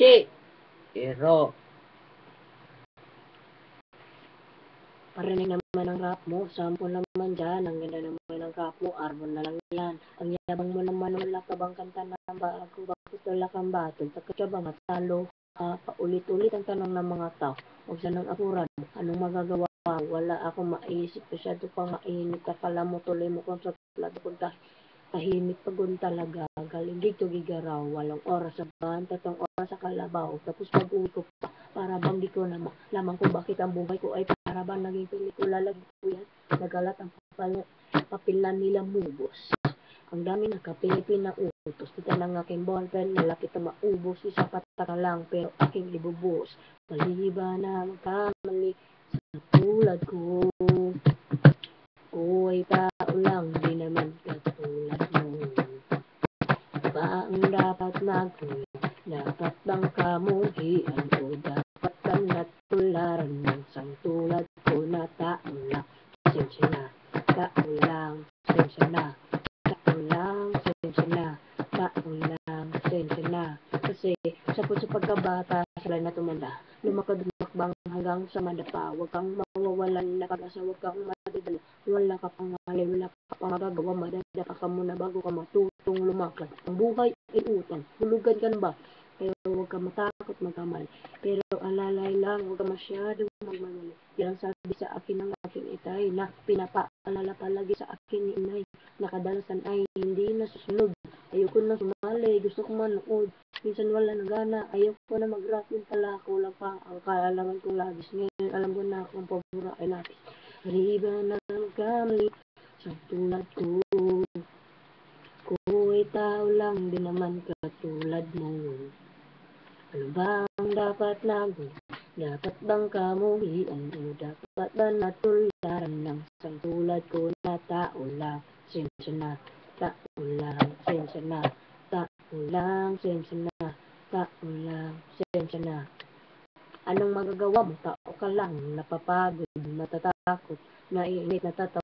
Chi! Pero, Parinig naman ang rap mo, sample naman dyan, ang ganda naman ng rap mo, arbon na lang yan. Ang yabang mo naman, wala ka bang kanta na bago, bakit wala kang battle, takot ka ba matalo? Ah, paulit-ulit ang tanong ng mga tao, huwag sanang akuran, anong magagawa? Wala ako maisip, masyado pa mainit, akala mo tuloy mo kung sa plato kung tahimik pagun talaga, galing dito gigaraw, walang oras sa ban, tatong oras sa kalabaw, tapos pag-uwi ko pa, para bang di ko na lamang kung bakit ang buhay ko ay para bang naging pelikula lagi ko yan, nagalat ang papel, papilan nila mubos. Ang dami nakapilipin na utos, kita ng aking ballpen, malapit na maubos, isa pataka lang, pero aking ibubos. Maliba na magkamali sa tulad ko, dapat nagawin? Dapat bang kamuhian o dapat bang natularan ng sang tulad ko na tao lang? Sensya na, tao lang, sensya na, tao lang, sensya na, tao lang, sensya na. Kasi sa po sa pagkabata, sila na tumanda, lumakad lumakbang hanggang sa madapa, huwag kang mawawalan na pag-asa, huwag kang madadala, wala ka pang mali, wala ka pang magagawa, madadapa ka muna bago ka matutong lumakad. Ang buhay ay utang, hulugan ka na ba? Pero huwag ka matakot magkamali. Pero alalay lang, huwag ka masyadong magmamali. Yan ang sabi sa akin ng aking itay na pinapaalala palagi sa akin ni inay. Nakadalasan ay hindi nasusunod. Ayoko na sumali, gusto ko manood. Minsan wala na gana, ayoko na mag-rap yung pala ako lang pa ang kaalaman kong labis. Ngayon alam ko na kung pabura ay lapis. Riba na magkamali sa tulad ko. Tao lang din naman katulad mo. Ano ba ang dapat nagawin? Dapat bang kamuhian o dapat ba natularan ng isang tulad ko na tao lang? Sensya na, tao lang, sensya na, tao lang, sensya na, tao lang, sensya na. Anong magagawa mo? Tao ka lang, napapagod, natatakot, naiinit, natatawa.